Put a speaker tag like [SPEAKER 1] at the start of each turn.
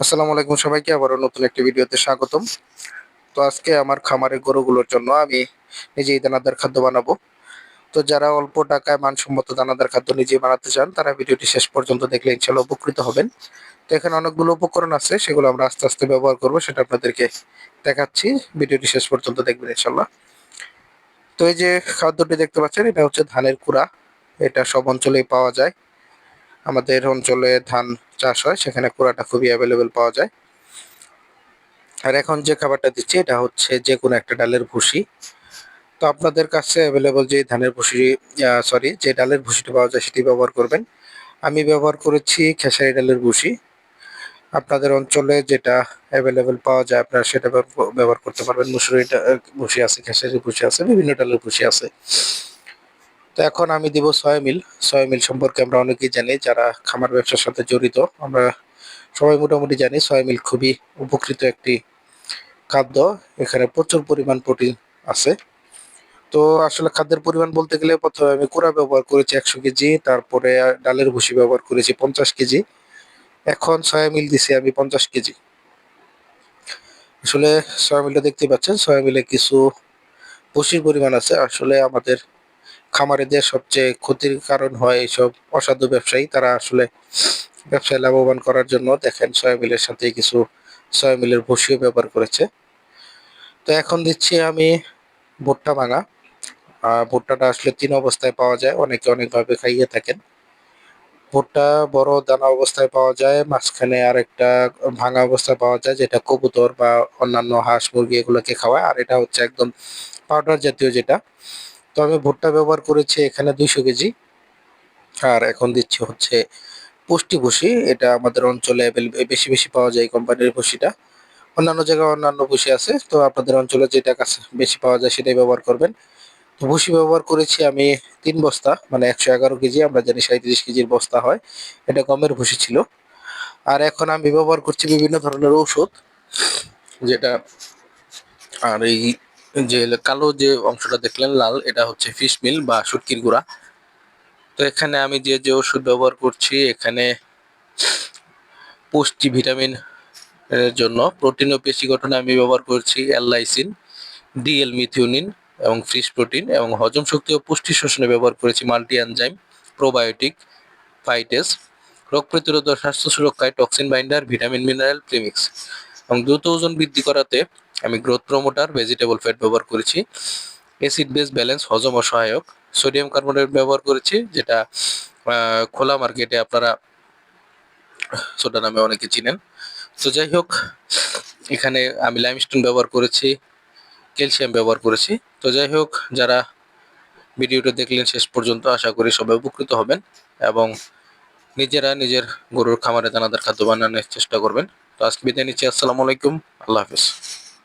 [SPEAKER 1] আসসালামু আলাইকুম সবাইকে, আবারও নতুন একটি ভিডিওতে স্বাগতম। তো আজকে আমার খামারের গরুগুলোর জন্য আমি নিজেই দানাদার খাদ্য বানাবো। তো যারা অল্প টাকায় মানসম্মত দানাদার খাদ্য নিজেই বানাতে চান, তারা ভিডিওটি শেষ পর্যন্ত দেখলে ইনশাল্লাহ উপকৃত হবেন। তো এখানে অনেকগুলো উপকরণ আছে, সেগুলো আমরা আস্তে আস্তে ব্যবহার করব, সেটা আপনাদেরকে দেখাচ্ছি। ভিডিওটি শেষ পর্যন্ত দেখবেন ইনশাল্লাহ তো এই যে খাদ্যটি দেখতে পাচ্ছেন, এটা হচ্ছে ধানের কুড়া। এটা সব অঞ্চলেই পাওয়া যায়। আমাদের অঞ্চলে ধান চাষ হয়, সেখানে কুড়াটা খুবই অ্যাভেলেবেল পাওয়া যায়। আর এখন যে খাবারটা দিচ্ছি, এটা হচ্ছে যে কোনো একটা ডালের ভুসি। তো আপনাদের কাছে অ্যাভেলেবল যে ধানের ভুসি সরি যে ডালের ভুসিটা পাওয়া যায়, সেটি ব্যবহার করবেন। আমি ব্যবহার করেছি খেসারি ডালের ভুসি। আপনাদের অঞ্চলে যেটা অ্যাভেলেবেল পাওয়া যায়, আপনারা সেটা ব্যব- ব্যবহার করতে পারবেন। মুসুরি ভুসি আছে, খেসারি ভুসি আছে, বিভিন্ন ডালের ভুসি আছে। তো এখন আমি দিব সয়া মিল সয়া মিল সম্পর্কে আমরা অনেকেই জানি, যারা খামার ব্যবসার সাথে জড়িত, আমরা সবাই মোটামুটি জানি সয়া মিল খুবই উপকৃত একটি খাদ্য। এখানে প্রচুর পরিমাণ প্রোটিন আছে। তো আসলে খাদ্যের পরিমাণ বলতে গেলে প্রথমে আমি কুড়া ব্যবহার করেছি একশো কেজি, তারপরে ডালের ভুসি ব্যবহার করেছি পঞ্চাশ কেজি। এখন সয়া মিল দিছি আমি পঞ্চাশ কেজি। আসলে সয়া মিলটা দেখতে পাচ্ছেন সয়া মিলে কিছু ভুসির পরিমাণ আছে। আসলে আমাদের খামারিদের সবচেয়ে ক্ষতির কারণ হয় এইসব অসাধু ব্যবসায়ী, তারা আসলে ব্যবসায় লাভবান করার জন্য দেখেন সয়াবিলের সাথে কিছু সয়াবিলের ভুসিও ব্যবহার করেছে। তো এখন দিচ্ছি আমি ভুট্টা ভাঙা। ভুট্টাটা আসলে তিন অবস্থায় পাওয়া যায়, অনেকে অনেকভাবে খাইয়ে থাকেন। ভুট্টা বড় দানা অবস্থায় পাওয়া যায়, মাঝখানে আরেকটা ভাঙা অবস্থায় পাওয়া যায়, যেটা কবুতর বা অন্যান্য হাঁস মুরগি এগুলোকে খাওয়ায়। আর এটা হচ্ছে একদম পাউডার জাতীয় যেটা। তো আমি ভুট্টা ব্যবহার করেছি এখানে দুইশো কেজি। আর এখন দিচ্ছি হচ্ছে পুষ্টি ভুসি এটা আমাদের অঞ্চলে বেশি বেশি পাওয়া যায় কোম্পানির ভুসিটা অন্যান্য জায়গায় অন্যান্য ভুসি আছে, তো আপনাদের অঞ্চলে যেটা কাছে বেশি পাওয়া যায় সেটাই ব্যবহার করবেন। তো ভুসি ব্যবহার করেছি আমি তিন বস্তা মানে একশো এগারো কেজি, আমরা জানি সাঁত্রিশ কেজির বস্তা হয়, এটা গমের ভুসি ছিল। আর এখন আমি ব্যবহার করছি বিভিন্ন ধরনের ঔষধ, যেটা আর এই যে কালো যে অংশটা দেখলেন, লাল, এটা হচ্ছে ফিশ মিল বা শুটকির গুঁড়া। তো এখানে আমি যে যে ওষুধ ব্যবহার করছি, এখানে পুষ্টি ভিটামিন এর জন্য। প্রোটিন ও পেশি গঠনে আমি ব্যবহার করছি অ্যালাইসিন, ডিএল মিথিওনিন এবং ফিশ প্রোটিন এবং হজম শক্তি ও পুষ্টি শোষণে ব্যবহার করেছি মাল্টি এনজাইম প্রোবায়োটিক, ফাইটেস, রোগ প্রতিরোধ ও স্বাস্থ্য সুরক্ষায় toxin binder, vitamin, mineral, premix. এবং দ্রুত ওজন বৃদ্ধি করাতে আমি গ্রোথ প্রমোটার ভেজিটেবল ফ্যাট ব্যবহার করেছি অ্যাসিড বেস ব্যালেন্স হজম ও সহায়ক সোডিয়াম কার্বনেট ব্যবহার করেছি, যেটা খোলা মার্কেটে আপনারা সোডা নামে অনেকে চিনেন। তো যাই হোক, এখানে আমি লাইমস্টোন ব্যবহার করেছি ক্যালসিয়াম ব্যবহার করেছি। তো যাই হোক, যারা ভিডিওটা দেখলেন শেষ পর্যন্ত, আশা করি সবাই উপকৃত হবেন এবং নিজেরা নিজের গরুর খামারে দানাদার খাদ্য বানানোর চেষ্টা করবেন। তো আজকে বিদায় নিচ্ছি, আসসালামু আলাইকুম, আল্লাহ হাফিজ।